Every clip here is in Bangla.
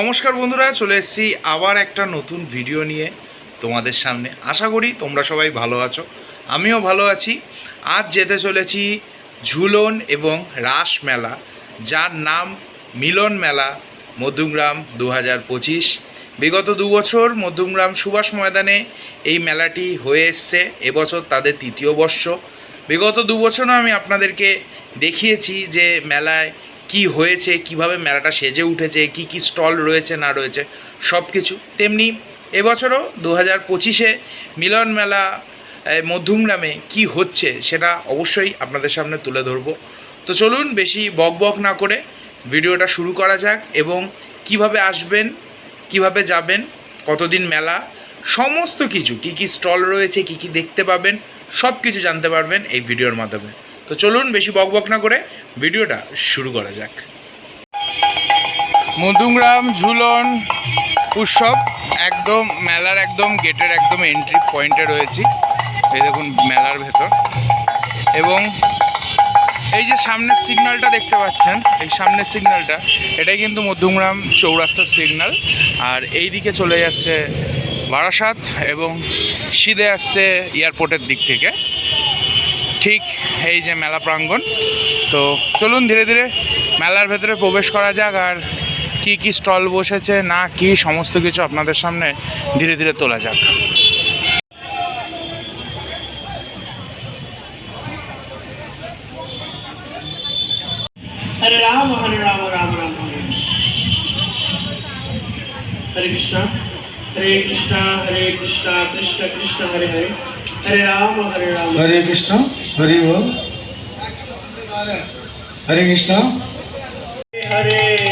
নমস্কার বন্ধুরা, চলে এসেছি আবার একটা নতুন ভিডিও নিয়ে তোমাদের সামনে। আশা করি তোমরা সবাই ভালো আছো, আমিও ভালো আছি। আজ যেতে চলেছি ঝুলন এবং রাস মেলা, যার নাম মিলন মেলা, মধ্যমগ্রাম দু হাজার পঁচিশ। বিগত দু বছর মধ্যমগ্রাম সুভাষ ময়দানে এই মেলাটি হয়ে এসছে, এবছর তাদের তৃতীয় বর্ষ। বিগত দু বছরও আমি আপনাদেরকে দেখিয়েছি যে মেলায় কি হয়েছে, কীভাবে মেলাটা সেজে উঠেছে, কি কি স্টল রয়েছে, না রয়েছে সব কিছু তেমনি এবছরও দু হাজার পঁচিশে মিলন মেলা মধ্যমগ্রামে কি হচ্ছে সেটা অবশ্যই আপনাদের সামনে তুলে ধরবো। তো চলুন বেশি বক বক না করে ভিডিওটা শুরু করা যাক এবং কীভাবে আসবেন, কীভাবে যাবেন, কতদিন মেলা, সমস্ত কিছু, কি কি স্টল রয়েছে, কি কি দেখতে পাবেন সব কিছু জানতে পারবেন এই ভিডিওর মাধ্যমে। তো চলুন বেশি বক বক না করে ভিডিওটা শুরু করা যাক। মধুগ্রাম ঝুলন উৎসব একদম, মেলার একদম গেটের একদম এন্ট্রি পয়েন্টে রয়েছি। এই দেখুন মেলার ভেতর। এবং এই যে সামনের সিগন্যালটা দেখতে পাচ্ছেন, এই সামনের সিগন্যালটা এটাই কিন্তু মধ্যমগ্রাম চৌরাস্তার সিগন্যাল আর এই দিকে চলে যাচ্ছে বারাসাত এবং সিধে আসছে এয়ারপোর্টের দিক থেকে। ঠিক এই যে মেলা প্রাঙ্গণ। তো চলুন ধীরে ধীরে মেলার ভেতরে প্রবেশ করা যাক আর কি কি স্টল বসেছে, না কি, সমস্ত কিছু আপনাদের সামনে ধীরে ধীরে তোলা যাক। হরে রাম হরে রাম রাম রাম, হরে কৃষ্ণ। हरे कृष्णा हरे कृष्णा कृष्ण कृष्ण हरे हरे। हरे राम हरे राम। हरे कृष्ण हरि बोल। हरे कृष्ण। हरे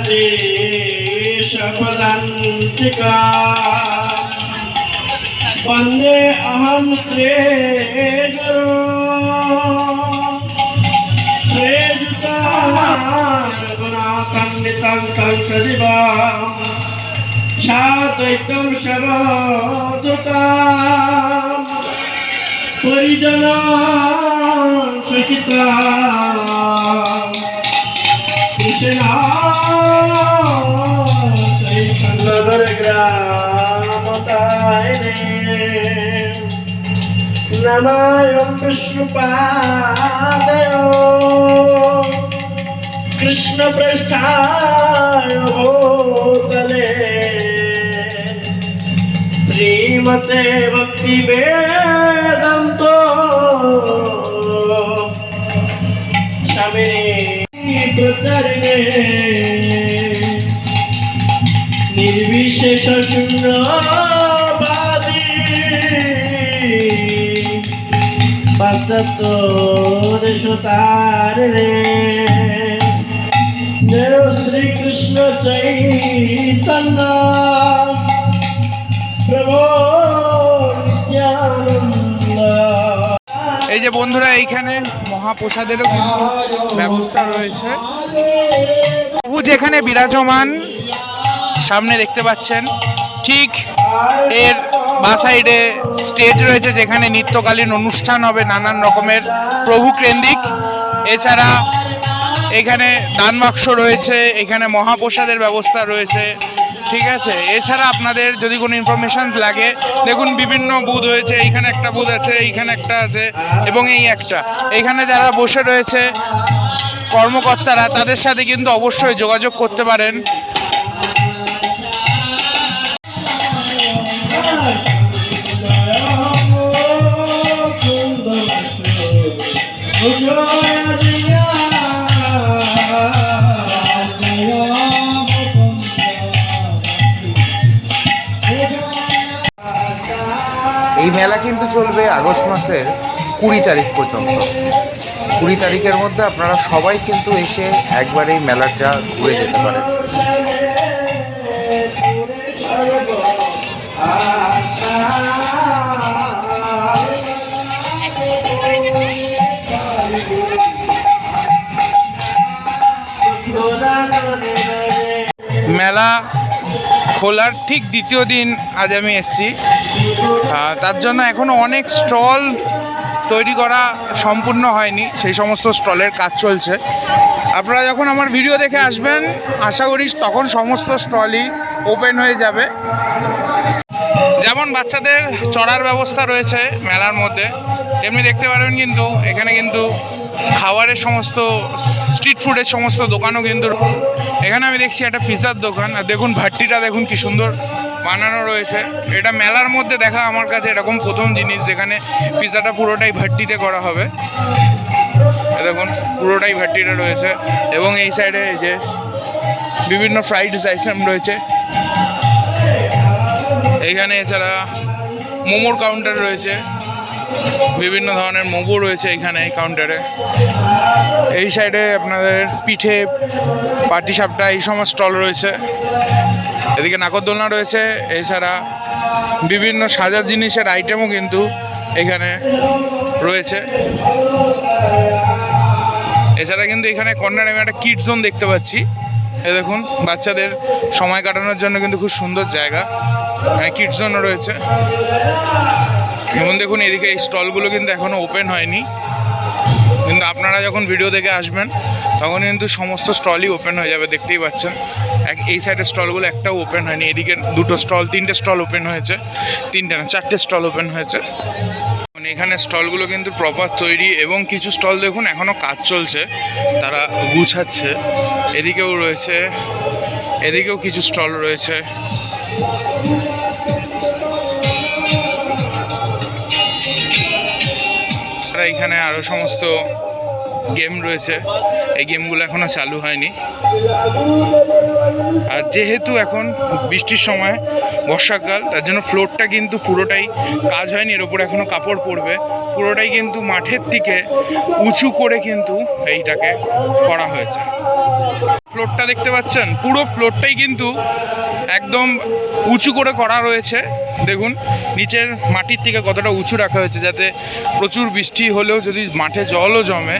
ददति शपदन्तिका वन्दे अहं श्रेजरो श्रेजुतारगुणाकन्वितं कंसदिवां साद्वैतं शवदुतां परिजना सुखिता कृष्णा नगर ग्रामताय नमायं विष्णुपादयो। कृष्णप्रष्ठाय भूतले। श्रीमते भक्तिवेद প্রচারিণে নির্বিশেষ শূন্যবাদী পাশ্চাত্য তার রে। শ্রীকৃষ্ণ চৈতন্য। বন্ধুরা, এইখানে মহাপ্রসাদেরও কিন্তু ব্যবস্থা রয়েছে। প্রভু যেখানে বিরাজমান, সামনে দেখতে পাচ্ছেন, ঠিক এর বা সাইডে স্টেজ রয়েছে যেখানে নিত্যকালীন অনুষ্ঠান হবে নানান রকমের প্রভু কেন্দ্রিক। এছাড়া এখানে দান বাক্স রয়েছে, এখানে মহাপ্রসাদের ব্যবস্থা রয়েছে। ঠিক আছে। এছাড়া আপনাদের যদি কোনো ইনফরমেশান লাগে, দেখুন বিভিন্ন বুথ হয়েছে এইখানে একটা বুথ আছে, এইখানে একটা আছে, এবং এই একটা। এইখানে যারা বসে রয়েছে, কর্মকর্তারা, তাদের সাথে কিন্তু অবশ্যই যোগাযোগ করতে পারেন। এই মেলা কিন্তু চলবে আগস্ট মাসের কুড়ি তারিখ পর্যন্ত। কুড়ি তারিখের মধ্যে আপনারা সবাই কিন্তু এসে একবার এই মেলাটা ঘুরে যেতে পারেন। মেলা খোলার ঠিক দ্বিতীয় দিন আজ আমি এসেছি। তার জন্য এখনও অনেক স্টল তৈরি করা সম্পূর্ণ হয়নি, সেই সমস্ত স্টলের কাজ চলছে। আপনারা যখন আমার ভিডিও দেখে আসবেন, আশা করি তখন সমস্ত স্টলই ওপেন হয়ে যাবে। যেমন বাচ্চাদের চড়ার ব্যবস্থা রয়েছে মেলার মধ্যে, তেমনি দেখতে পারবেন কিন্তু এখানে কিন্তু খাবারের সমস্ত স্ট্রিট ফুডের সমস্ত দোকানও কিন্তু এখানে আমি দেখছি একটা পিৎজার দোকান। আর দেখুন, ভাট্টিটা দেখুন কি সুন্দর। বানানো রয়েছে। এটা মেলার মধ্যে দেখা আমার কাছে এরকম প্রথম জিনিস, যেখানে পিৎজাটা পুরোটাই ভাট্টিতে করা হবে। দেখুন, পুরোটাই ভাট্টিটা রয়েছে। এবং এই সাইডে এই যে বিভিন্ন ফ্রাইড আইটেম রয়েছে। এইখানে এছাড়া মোমোর কাউন্টার রয়েছে। বিভিন্ন ধরনের মোমো রয়েছে এখানে কাউন্টারে এই সাইডে আপনাদের পিঠে পাটি সাপটা এই সমস্ত স্টল রয়েছে। এদিকে নাগরদোলনা রয়েছে, এছাড়া বিভিন্ন সাজার জিনিসের আইটেমও কিন্তু এখানে রয়েছে। এছাড়া কিন্তু এখানে কর্নারে আমি একটা কিড জোন দেখতে পাচ্ছি। এ দেখুন, বাচ্চাদের সময় কাটানোর জন্য কিন্তু খুব সুন্দর জায়গা। কিড জোনও রয়েছে। এবং দেখুন, এদিকে এই স্টলগুলো কিন্তু এখনও ওপেন হয়নি। আপনারা যখন ভিডিও দেখে আসবেন, তখন কিন্তু সমস্ত স্টলই ওপেন হয়ে যাবে, দেখতেই পাচ্ছেন। এক, এই সাইডের স্টলগুলো একটাও ওপেন হয়নি এদিকে দুটো স্টল তিনটে স্টল ওপেন হয়েছে, তিনটে না, চারটে স্টল ওপেন হয়েছে। মানে এখানে স্টলগুলো কিন্তু প্রপার তৈরি এবং কিছু স্টল দেখুন এখনও কাজ চলছে, তারা গুছাচ্ছে। এদিকেও রয়েছে, এদিকেও কিছু স্টল রয়েছে। এখানে আরও সমস্ত গেম রয়েছে। এই গেমগুলো এখনও চালু হয়নি। আর যেহেতু এখন বৃষ্টির সময়, বর্ষাকাল, তার জন্য ফ্লোরটা কিন্তু পুরোটাই কাজ হয়নি, এর উপর এখনও কাপড় পরবে। পুরোটাই কিন্তু মাঠের থেকে উঁচু করে কিন্তু এইটাকে করা হয়েছে। ফ্লোরটা দেখতে পাচ্ছেন? পুরো ফ্লোরটাই কিন্তু একদম উঁচু করে করা রয়েছে। দেখুন, নিচের মাটির থেকে কতটা উঁচু রাখা হয়েছে, যাতে প্রচুর বৃষ্টি হলেও যদি মাঠে জলও জমে,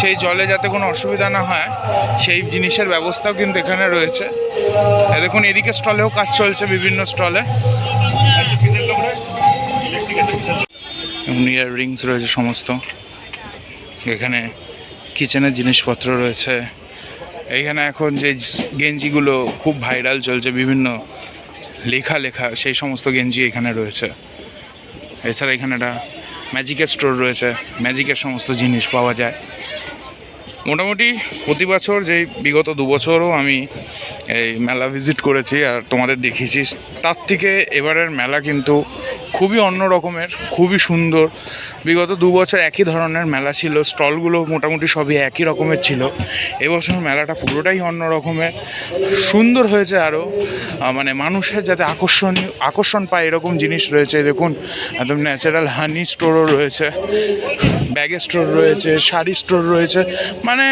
সেই জলে যাতে কোনো অসুবিধা না হয়, সেই জিনিসের ব্যবস্থাও কিন্তু এখানে রয়েছে। এই দেখুন, এদিকে স্টলেও কাজ চলছে বিভিন্ন স্টলে। ইয়ার রিংস রয়েছে সমস্ত। এখানে কিচেনের জিনিসপত্র রয়েছে। এইখানে এখন যে গেঞ্জিগুলো খুব ভাইরাল চলছে, বিভিন্ন লেখা লেখা সেই সমস্ত গেঞ্জি এখানে রয়েছে। এছাড়া এখানে একটা ম্যাজিকের স্টোর রয়েছে। ম্যাজিকের সমস্ত জিনিস পাওয়া যায়। মোটামুটি প্রতি বছর যেই বিগত দু বছরও আমি এই মেলা ভিজিট করেছি আর তোমাদের দেখিয়েছি, তার থেকে এবারের মেলা কিন্তু খুবই অন্য রকমের, খুবই সুন্দর। বিগত দু বছর একই ধরনের মেলা ছিল, স্টলগুলো মোটামুটি সবই একই রকমের ছিল। এবছর মেলাটা পুরোটাই অন্য রকমের। সুন্দর হয়েছে আরও মানে মানুষের যাতে আকর্ষণীয় আকর্ষণ পায় এরকম জিনিস রয়েছে। দেখুন, একদম ন্যাচারাল হানি স্টোরও রয়েছে ব্যাগের স্টোর রয়েছে, শাড়ি স্টোর রয়েছে। মানে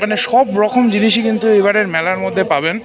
মানে সব রকম জিনিসই কিন্তু এবারের মেলার মধ্যে পাবেন।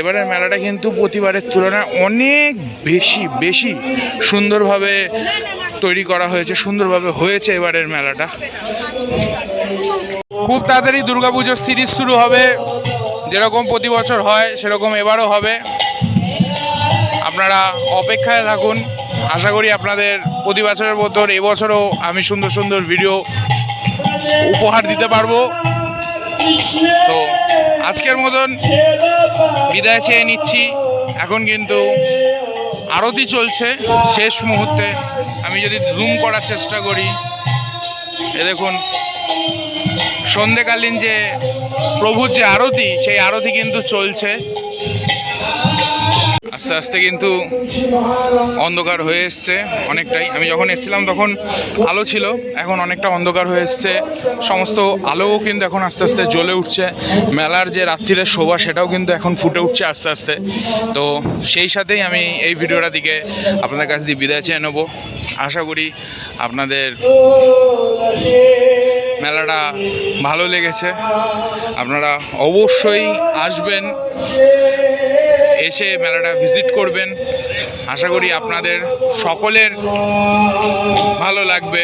এবারের মেলাটা কিন্তু প্রতিবারের তুলনায় অনেক বেশি বেশি সুন্দরভাবে তৈরি করা হয়েছে, সুন্দরভাবে হয়েছে এবারের মেলাটা। খুব তাড়াতাড়ি দুর্গাপুজোর সিরিজ শুরু হবে। যেরকম প্রতি বছর হয়, সেরকম এবারও হবে। আপনারা অপেক্ষায় থাকুন। আশা করি আপনাদের প্রতি বছরের মতন এবছরও আমি সুন্দর সুন্দর ভিডিও উপহার দিতে পারব। তো আজকের মতন বিদায় চেয়ে নিচ্ছি। এখন কিন্তু আরতি চলছে শেষ মুহূর্তে। আমি যদি জুম করার চেষ্টা করি, এ দেখুন সন্ধেকালীন যে প্রভুর যে আরতি, সেই আরতি কিন্তু চলছে। আস্তে আস্তে কিন্তু অন্ধকার হয়ে এসছে অনেকটাই। আমি যখন এসেছিলাম তখন আলো ছিল, এখন অনেকটা অন্ধকার হয়ে এসছে। সমস্ত আলোও কিন্তু এখন আস্তে আস্তে জ্বলে উঠছে। মেলার যে রাত্রিরের শোভা সেটাও কিন্তু এখন ফুটে উঠছে আস্তে আস্তে। তো সেই সাথেই আমি এই ভিডিওটা দিকে আপনাদের কাছ দিয়ে বিদায় চেয়ে নেব। আশা করি আপনাদের মেলাটা ভালো লেগেছে। আপনারা অবশ্যই আসবেন। এসে মেলাটা ভিজিট করবেন। আশা করি আপনাদের সকলের ভালো লাগবে।